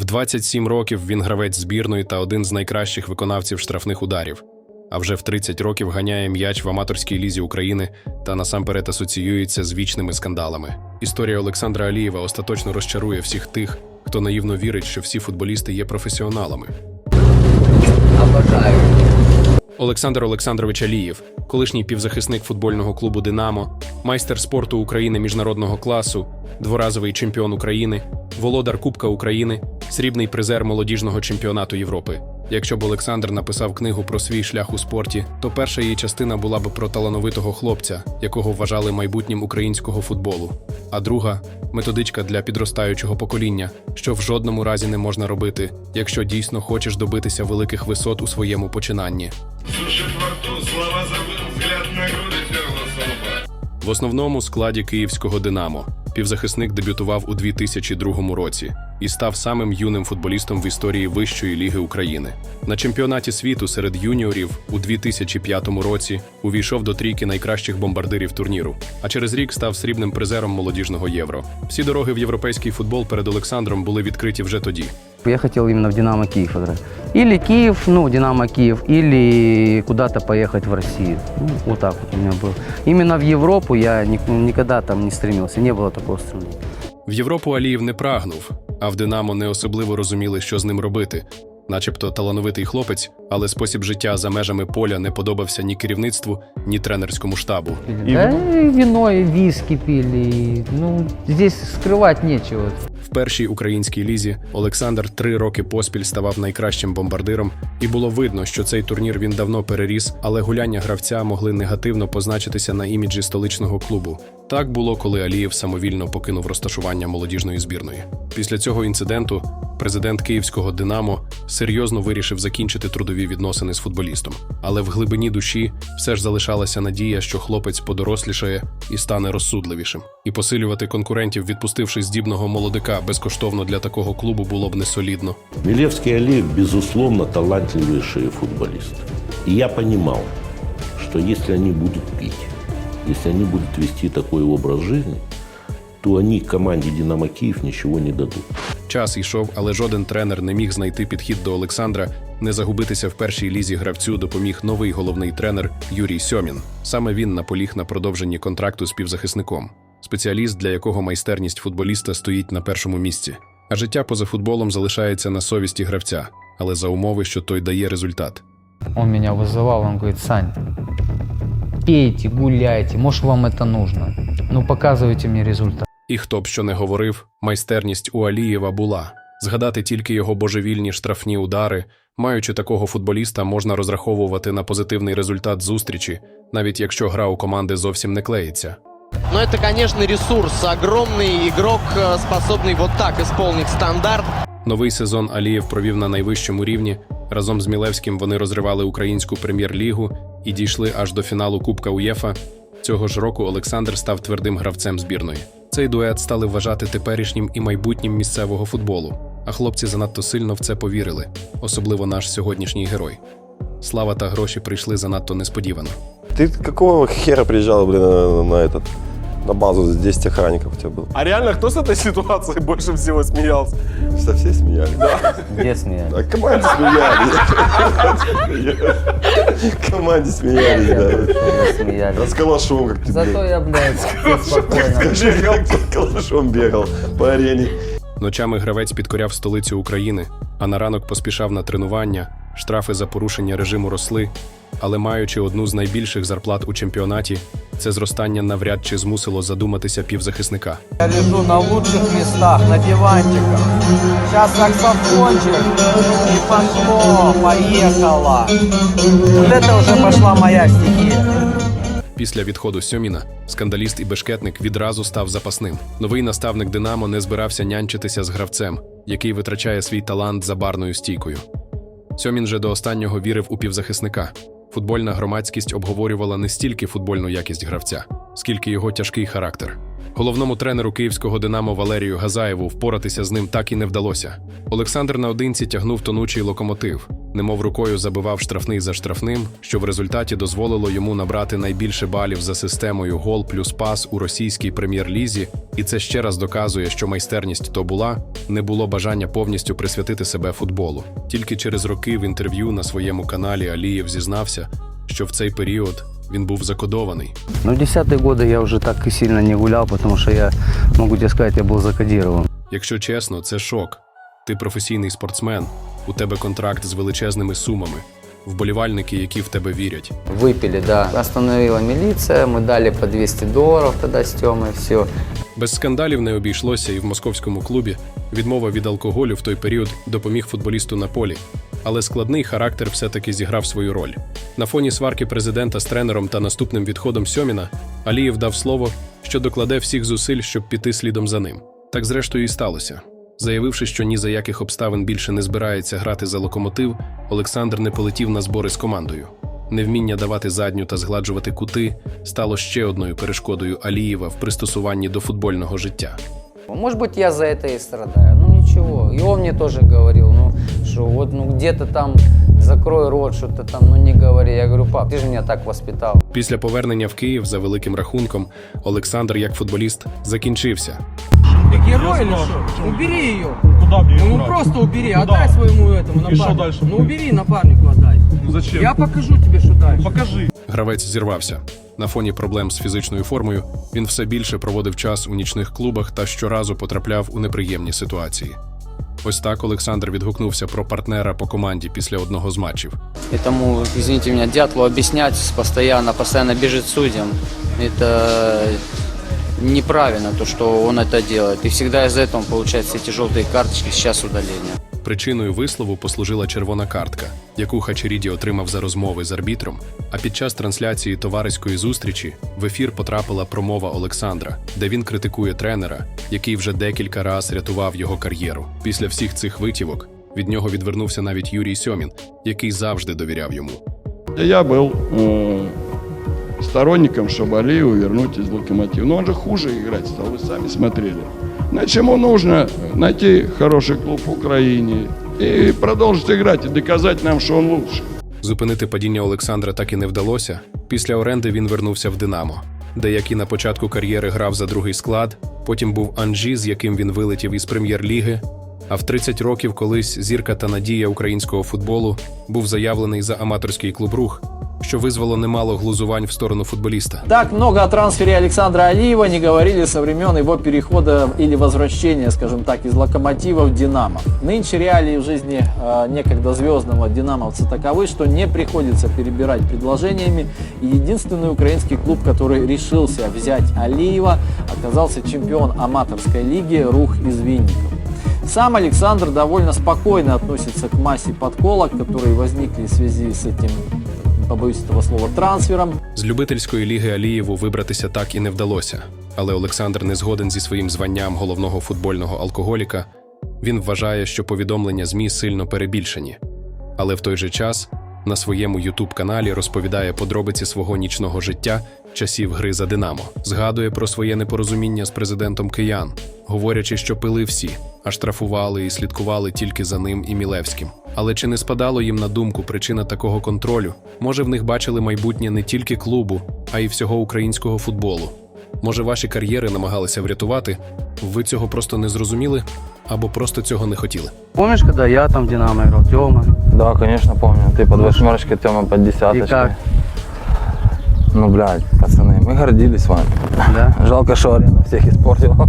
В 27 років він гравець збірної та один з найкращих виконавців штрафних ударів. А вже в 30 років ганяє м'яч в аматорській лізі України та насамперед асоціюється з вічними скандалами. Історія Олександра Алієва остаточно розчарує всіх тих, хто наївно вірить, що всі футболісти є професіоналами. Обожаю. Олександр Олександрович Алієв, колишній півзахисник футбольного клубу Динамо, майстер спорту України міжнародного класу, дворазовий чемпіон України, володар Кубка України, срібний призер молодіжного чемпіонату Європи. Якщо б Олександр написав книгу про свій шлях у спорті, то перша її частина була б про талановитого хлопця, якого вважали майбутнім українського футболу. А друга методичка для підростаючого покоління, що в жодному разі не можна робити, якщо дійсно хочеш добитися великих висот у своєму починанні. В основному складі київського Динамо півзахисник дебютував у 2002 році і став самим юним футболістом в історії Вищої ліги України. На чемпіонаті світу серед юніорів у 2005 році увійшов до трійки найкращих бомбардирів турніру, а через рік став срібним призером молодіжного євро. Всі дороги в європейський футбол перед Олександром були відкриті вже тоді. Я хотел именно в «Динамо Киев» играть. Или Киев, ну, «Динамо Киев», или куда-то поехать в Россию. Ну, вот так вот у меня было. Именно в Европу я ни- никогда там не стремился, не было такого стремления. В Європу Аліїв не прагнув, а в Динамо не особливо розуміли, що з ним робити. Начебто талановитий хлопець, але спосіб життя за межами поля не подобався ні керівництву, ні тренерському штабу. Да и вино, и виски пили. и, Ну, здесь скрывать нечего. Першій українській лізі Олександр три роки поспіль ставав найкращим бомбардиром, і було видно, що цей турнір він давно переріс, але гуляння гравця могли негативно позначитися на іміджі столичного клубу. Так було, коли Алієв самовільно покинув розташування молодіжної збірної. Після цього інциденту президент київського Динамо серйозно вирішив закінчити трудові відносини з футболістом. Але в глибині душі все ж залишалася надія, що хлопець подорослішає і стане розсудливішим. І посилювати конкурентів, відпустивши здібного молодика безкоштовно для такого клубу, було б несолідно. Милевский Олег, безусловно, талантливейшие футболисты. И я понимал, что если они будут пить, если они будут вести такой образ жизни, то они команде «Динамо Киев» ничего не дадут. Час йшов, але жоден тренер не міг знайти підхід до Олександра. Не загубитися в першій лізі гравцю допоміг новий головний тренер Юрій Сьомін. Саме він наполіг на продовженні контракту з півзахисником, спеціаліст, для якого майстерність футболіста стоїть на першому місці. А життя поза футболом залишається на совісті гравця, але за умови, що той дає результат. Он меня вызывал, он говорит, Сань, пейте, гуляйте, может вам это нужно. Ну показывайте мне результат. І хто б що не говорив, майстерність у Алієва була. Згадати тільки його божевільні штрафні удари. Маючи такого футболіста, можна розраховувати на позитивний результат зустрічі, навіть якщо гра у команди зовсім не клеїться. Но это, конечно, ресурс. Огромный игрок, э, способный вот так исполнить стандарт. Новий сезон Алієв провів на найвищому рівні. Разом з Мілевським вони розривали українську прем'єр-лігу і дійшли аж до фіналу Кубка УЄФА. Цього ж року Олександр став твердим гравцем збірної. Цей дует стали вважати теперішнім і майбутнім місцевого футболу. А хлопці занадто сильно в це повірили, особливо наш сьогоднішній герой. Слава та гроші прийшли занадто несподівано. Ты какого хера приезжал, блин, на, на этот, на базу, с 10 охранников у тебя было? А реально, кто с этой ситуации больше всего смеялся? Что, все смеялись? Да. Где смеялись? А команде смеялись. Команде смеялись, да. Смеялись. А с калашом как ты Зато бегал. я, блядь, спокойно. Скажи, как ты с калашом бегал по арене. Ночами гравець підкоряв столицю України, а на ранок поспішав на тренування, штрафи за порушення режиму росли. Але маючи одну з найбільших зарплат у чемпіонаті, це зростання навряд чи змусило задуматися півзахисника. Я лежу на лучших местах, на диванчиках. Сейчас саксофончик и пошло, поехало. Вот это уже пошла моя стихия. Після відходу Сьоміна скандаліст і бешкетник відразу став запасним. Новий наставник Динамо не збирався нянчитися з гравцем, який витрачає свій талант за барною стійкою. Сьомін же до останнього вірив у півзахисника. Футбольна громадськість обговорювала не стільки футбольну якість гравця, скільки його тяжкий характер. Головному тренеру київського Динамо Валерію Газаєву впоратися з ним так і не вдалося. Олександр наодинці тягнув тонучий локомотив, немов рукою забивав штрафний за штрафним, що в результаті дозволило йому набрати найбільше балів за системою гол плюс пас у російській прем'єр-лізі, і це ще раз доказує, що майстерність то була, не було бажання повністю присвятити себе футболу. Тільки через роки в інтерв'ю на своєму каналі Алієв зізнався, що в цей період він був закодований. Но в десятые годы я уже так и сильно не гулял, потому что я, могу тебе сказать, я был закодирован. Якщо чесно, це шок. Ти професійний спортсмен, у тебе контракт з величезними сумами, вболівальники, які в тебе вірять. Выпили, да. Остановила милиция, мы дали по 200 долларов тогда с Тёмой, все. Без скандалів не обійшлося і в московському клубі. Відмова від алкоголю в той період допоміг футболісту на полі. Але складний характер все-таки зіграв свою роль. На фоні сварки президента з тренером та наступним відходом Сьоміна Алієв дав слово, що докладе всіх зусиль, щоб піти слідом за ним. Так зрештою і сталося. Заявивши, що ні за яких обставин більше не збирається грати за локомотив, Олександр не полетів на збори з командою. Невміння давати задню та згладжувати кути стало ще одною перешкодою Алієва в пристосуванні до футбольного життя. Может быть, я за это и страдаю. Ну ничего. И он мне тоже говорил, ну что вот ну где-то там закрой рот, что-то там, ну не говори. Я говорю, пап, ты же меня так воспитал. Після повернення в Київ за великим рахунком Олександр, як футболіст, закінчився. Ты герой или что? Убери ее. Куда мне Ну просто убери, отдай своему этому напарнику. Ну убери напарнику отдай. Зачем? Я покажу тебе, что дальше. Покажи. Гравець зірвався. На фоні проблем з фізичною формою він все більше проводив час у нічних клубах та щоразу потрапляв у неприємні ситуації. Ось так Олександр відгукнувся про партнера по команді після одного з матчів. Этому, извините меня, дятлу объяснять постоянно, постоянно бежит судьям. Это неправильно, то, что он это делает. И всегда из-за этого он получает все эти желтые карточки, сейчас удаление. Причиною вислову послужила червона картка, яку Хачеріді отримав за розмови з арбітром. А під час трансляції товариської зустрічі в ефір потрапила промова Олександра, де він критикує тренера, який вже декілька раз рятував його кар'єру. Після всіх цих витівок від нього відвернувся навіть Юрій Сьомін, який завжди довіряв йому. Я был э, сторонником, чтобы Алиеву вернуть из Локомотива. Но он же хуже играть стал, вы сами смотрели. Значит, ему нужно найти хороший клуб в Украине и продолжить играть, и доказать нам, что он лучше. Зупинити падіння Олександра так і не вдалося. Після оренди він вернувся в Динамо, де як і на початку кар'єри грав за другий склад, потім був Анжі, з яким він вилетів із прем'єр-ліги. А в 30 років колись зірка та надія українського футболу був заявлений за аматорський клуб рух, що визвало немало глузувань в сторону футболіста. Так много о трансфере Александра Алиева не говорили со времен его перехода или возвращения, скажем так, из «Локомотива» в «Динамо». Нынче реалии в жизни э, некогда звездного «Динамовца» таковы, что не приходится перебирать предложениями. И единственный украинский клуб, который решился взять Алиева, оказался чемпион аматорской лиги «Рух» из Винников. Сам Александр довольно спокойно относится к массе подколок, которые возникли в связи с этим, побоюсь этого слова, трансфером. З любительської ліги Алієву вибратися так і не вдалося, але Олександр не згоден зі своїм званням головного футбольного алкоголіка. Він вважає, що повідомлення ЗМІ сильно перебільшені. Але в той же час на своєму Ютуб-каналі розповідає подробиці свого нічного життя часів гри за Динамо, згадує про своє непорозуміння з президентом киян, говорячи, що пили всі, а штрафували і слідкували тільки за ним і Мілевським. Але чи не спадало їм на думку причина такого контролю? Може, в них бачили майбутнє не тільки клубу, а й всього українського футболу. Може, ваші кар'єри намагалися врятувати? Ви цього просто не зрозуміли або просто цього не хотіли. Помнишь, когда я там в Динамо играл, Тёма? Да, конечно, помню. Ты под восьмерочкой, Тёма под десяточкой. И как? Ну, блядь, пацаны, мы гордились вами. Да? Жалко, что арена всех испортила.